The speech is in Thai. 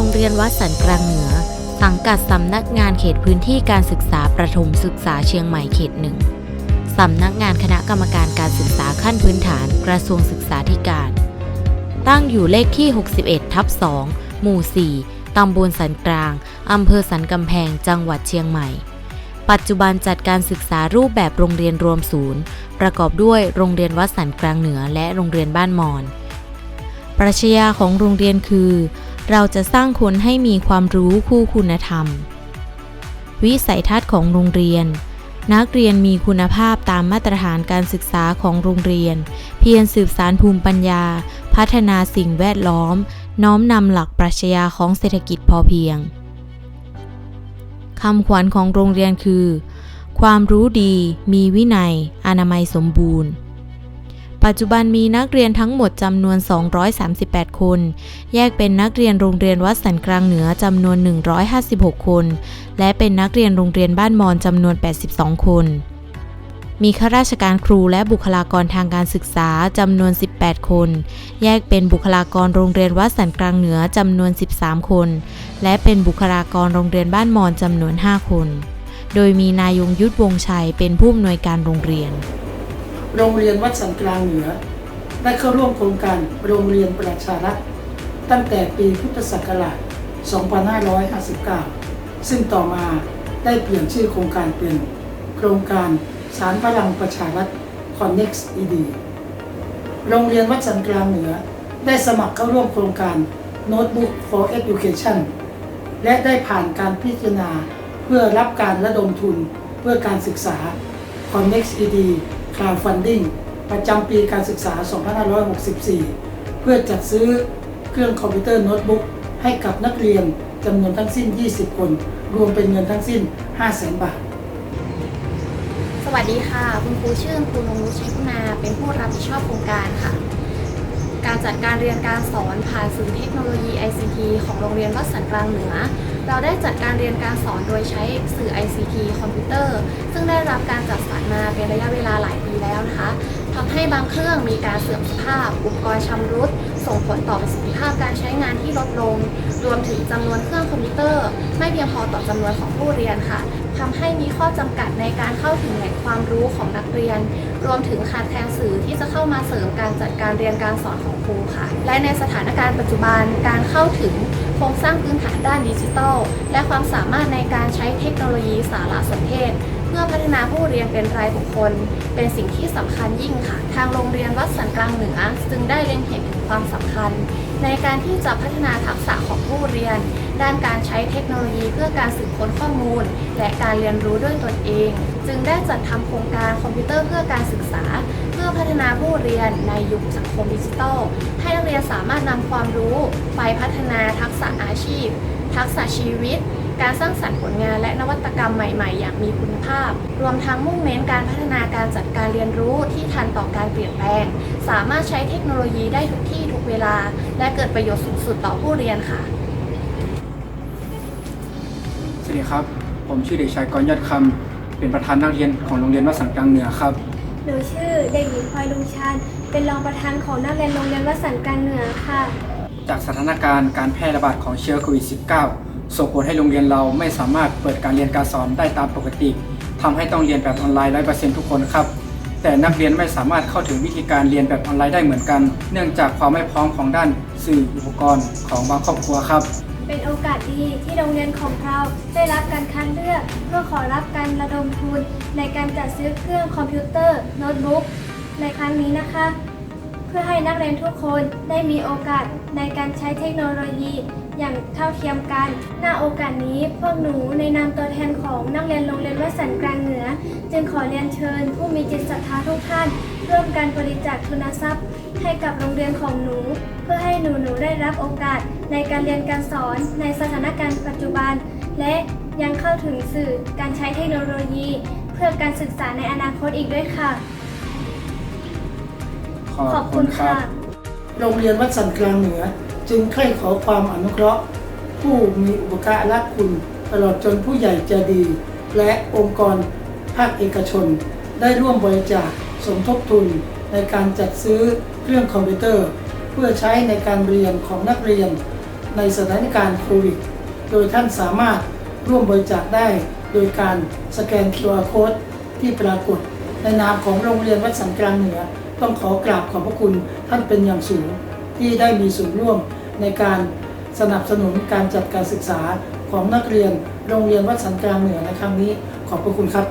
รงเรียนวัดสันกลางเหนือ สังกัดสำนักงานเขตพื้นที่การศึกษาประถมศึกษาเชียงใหม่เขตหนึ่งสำนักงานคณะกรรมการการศึกษาขั้นพื้นฐานกระทรวงศึกษาธิการ ตั้งอยู่เลขที่ 61 ทับ 2 หมู่ 4 ตำบลสันกลาง อำเภอสันกำแพง จังหวัดเชียงใหม่ ปัจจุบันจัดการศึกษารูปแบบโรงเรียนรวมศูนย์ ประกอบด้วยโรงเรียนวัดสันกลางเหนือและโรงเรียนบ้านมอน ปรัชญาของโรงเรียนคือ เราจะสร้างคนให้มีความรู้คู่คุณธรรม วิสัยทัศน์ของโรงเรียน นักเรียนมีคุณภาพตามมาตรฐานการศึกษาของโรงเรียน เพียรสืบสารภูมิปัญญา พัฒนาสิ่งแวดล้อม น้อมนำหลักปรัชญาของเศรษฐกิจพอเพียงคำขวัญของโรงเรียนคือ ความรู้ดี มีวินัย อนามัยสมบูรณ์ ปัจจุบันมีนักเรียนทั้งหมดจำนวน 238 คน แยกเป็นนักเรียนโรงเรียนวัดสันกลางเหนือจำนวน 156 คน และเป็นนักเรียนโรงเรียนบ้านมอนจำนวน 82 คน มีข้าราชการครูและบุคลากรทางการศึกษาจำนวน 18 คน แยกเป็นบุคลากรโรงเรียนวัดสันกลางเหนือจำนวน 13 คน และเป็นบุคลากรโรงเรียนบ้านมอนจำนวน 5 คน โดยมีนายยงยุทธวงชัยเป็นผู้อำนวยการโรงเรียน โรงเรียนวัดสันกลางเหนือ ได้เข้าร่วมโครงการโรงเรียนประชารัฐตั้งแต่ปีพุทธศักราช 2559 ซึ่งต่อมาได้เปลี่ยนชื่อโครงการเป็นโครงการสารพลังประชารัฐ Connex ED โรงเรียนวัดสันกลางเหนือ ได้สมัครเข้าร่วมโครงการ Notebook for Education และได้ผ่านการพิจารณาเพื่อรับการระดมทุนเพื่อการศึกษา Connex ED การฟันดิ้งประจำปีการศึกษา 2564 เพื่อจัดซื้อเครื่องคอมพิวเตอร์โน้ตบุ๊กให้กับนักเรียนจำนวนทั้งสิ้น 20 คน รวมเป็นเงินทั้งสิ้น 500,000 บาท สวัสดีค่ะ คุณครูชื่อครูนงรุชิพนา เป็นผู้รับผิดชอบโครงการค่ะ การจัดการเรียนการสอนผ่านสื่อเทคโนโลยี ICT ของโรงเรียนวัดสันกลางเหนือ เราได้จัดการเรียนการสอนโดยใช้สื่อ ICT คอมพิวเตอร์ ซึ่งได้รับการจัดสรรมาเป็นระยะเวลาหลายปีแล้วนะคะ ทำให้บางเครื่องมีการเสื่อมสภาพ อุปกรณ์ชำรุด ส่งผลต่อประสิทธิภาพการใช้งานที่ลดลง รวมถึงจำนวนเครื่องคอมพิวเตอร์ ไม่เพียงพอต่อจำนวนของผู้เรียนค่ะทำให้มีข้อจำกัดในการเข้าถึงแหล่งความรู้ของนักเรียน รวมถึงขาดแคลนสื่อที่จะเข้ามาเสริมการจัดการเรียนการสอนของครูค่ะ และในสถานการณ์ปัจจุบันการเข้าถึงโครงสร้างพื้นฐานด้านดิจิทัล และความสามารถในการใช้เทคโนโลยีสารสนเทศ เพื่อพัฒนาผู้เรียนเป็นรายบุคคล เป็นสิ่งที่สำคัญยิ่งค่ะ ทางโรงเรียนวัดสันกลางเหนือจึงได้เล็งเห็นถึงความสำคัญ ในการที่จะพัฒนาทักษะของผู้เรียน ด้านการใช้เทคโนโลยีเพื่อการสืบค้นข้อมูล และการเรียนรู้ด้วยตนเอง จึงได้จัดทำโครงการคอมพิวเตอร์เพื่อการศึกษา เพื่อพัฒนาผู้เรียนในยุคสังคมดิจิทัล ให้นักเรียนสามารถนำความรู้ไปพัฒนาทักษะอาชีพ ทักษะชีวิต การสร้างสรรค์ผลงานและนวัตกรรมใหม่ ๆ อย่างมีคุณภาพ รวมทั้งมุ่งเน้นการพัฒนาการจัดการเรียนรู้ที่ทันต่อการเปลี่ยนแปลง สามารถใช้เทคโนโลยีได้ทุกที่ทุกเวลา และเกิดประโยชน์สูงสุดต่อผู้เรียนค่ะ สวัสดีครับ ผมชื่อเด็กชายกรยอดคำเป็นประธานนักเรียนของโรงเรียนวัดสันกลางเหนือครับ หนูชื่อเด็กหญิงพลอยลุงชานเป็นรองประธานของนักเรียนโรงเรียนวัดสันกลางเหนือค่ะ จากสถานการณ์การแพร่ระบาดของเชื้อโควิด -19 ส่งผลให้โรงเรียนเราไม่สามารถเปิดการเรียนการสอนได้ตามปกติทำให้ต้องเรียนแบบออนไลน์100%ทุกคนครับ แต่นักเรียนไม่สามารถเข้าถึงวิธีการเรียนแบบออนไลน์ได้เหมือนกัน เนื่องจากความไม่พร้อมของด้านสื่ออุปกรณ์ของบางครอบครัวครับ เป็นโอกาสดีที่โรงเรียนของเราได้รับการคัดเลือก เพื่อขอรับการระดมทุน ในการจัดซื้อเครื่องคอมพิวเตอร์โน้ตบุ๊กในครั้งนี้นะคะ เพื่อให้นักเรียนทุกคนได้มีโอกาสในการใช้เทคโนโลยี อย่างเท่าเทียมกันหน้าโอกาสนี้พวกหนูในนามตัวแทนของนักเรียนโรงเรียนวัดสันกลางเหนือ จึงขอเรียนเชิญ ผู้มีจิตศรัทธาทุกท่าน ร่วมกันบริจาคทุนทรัพย์ ให้กับโรงเรียนของหนู เพื่อให้หนูหนูๆได้รับโอกาสในการเรียนการสอนในสถานการณ์ปัจจุบัน และยังเข้าถึงสื่อการใช้เทคโนโลยี เพื่อการศึกษาในอนาคตอีกด้วยค่ะ ขอบคุณค่ะ โรงเรียนวัดสันกลางเหนือ จึงใคร่ขอความอนุเคราะห์ ผู้มีอุปการะคุณ ตลอดจนผู้ใหญ่ใจดี และองค์กรภาคเอกชน ได้ร่วมบริจาคสมทบทุนในการจัดซื้อเครื่องคอมพิวเตอร์ เพื่อใช้ในการเรียนของนักเรียน ในสถานการณ์โควิด โดยท่านสามารถร่วมบริจาคได้ โดยการสแกน QR Code ที่ปรากฏ ในนามของโรงเรียนวัดสันกลางเหนือ ต้องขอกราบขอบพระคุณท่านเป็นอย่างสูงที่ได้มีส่วนร่วม ในการสนับสนุนการจัดการศึกษาของนักเรียนโรงเรียนวัดสันการเหนือในครั้งนี้ขอบพระคุณครับ